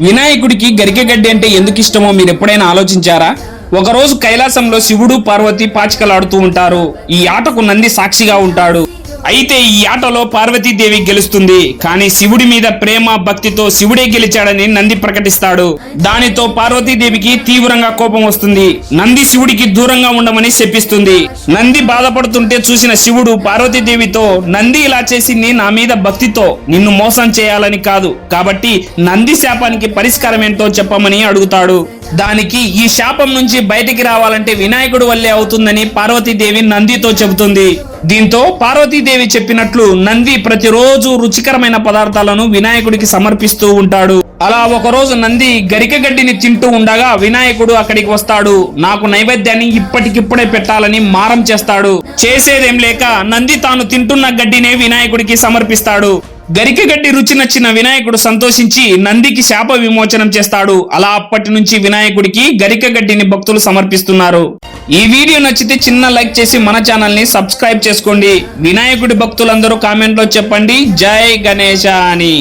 వినాయకుడికి గరికెగడ్డి అంటే ఎందుకు ఇష్టమో మీరు ఎప్పుడైనా ఆలోచించారా? ఒకరోజు కైలాసంలో శివుడు పార్వతి పాచికలాడుతూ ఉంటారు. ఈ ఆటకు నంది సాక్షిగా ఉంటాడు. అయితే ఈ ఆటలో పార్వతీదేవి గెలుస్తుంది. కానీ శివుడి మీద ప్రేమ భక్తితో శివుడే గెలిచాడని నంది ప్రకటిస్తాడు. దానితో పార్వతీదేవికి తీవ్రంగా కోపం వస్తుంది. నంది శివుడికి దూరంగా ఉండమని శపిస్తుంది. నంది బాధపడుతుంటే చూసిన శివుడు పార్వతీదేవితో నంది ఇలా చేసింది నా మీద భక్తితో నిన్ను మోసం చేయాలని కాదు. కాబట్టి నంది శాపానికి పరిష్కారం ఏంటో చెప్పమని అడుగుతాడు. దానికి ఈ శాపం నుంచి బయటికి రావాలంటే వినాయకుడు వల్లే అవుతుందని పార్వతీదేవి నందితో చెబుతుంది. దీంతో పార్వతీదేవి చెప్పినట్లు నంది ప్రతిరోజు రుచికరమైన పదార్థాలను వినాయకుడికి సమర్పిస్తూ ఉంటాడు. అలా ఒకరోజు నంది గరిక గడ్డిని తింటూ ఉండగా వినాయకుడు అక్కడికి వస్తాడు. నాకు నైవేద్యాన్ని ఇప్పటికిప్పుడే పెట్టాలని మారం చేస్తాడు. చేసేదేం లేక నంది తాను తింటున్న గడ్డినే వినాయకుడికి సమర్పిస్తాడు. గరికగడ్డి రుచి నచ్చిన వినాయకుడు సంతోషించి నందికి శాప విమోచనం చేస్తాడు. అలా అప్పటి నుంచి వినాయకుడికి గరికగడ్డిని భక్తులు సమర్పిస్తున్నారు. ఈ వీడియో నచ్చితే చిన్న లైక్ చేసి మన ఛానల్ని సబ్స్క్రైబ్ చేసుకోండి. వినాయకుడి భక్తులందరూ కామెంట్లో చెప్పండి. జై గణేశ అని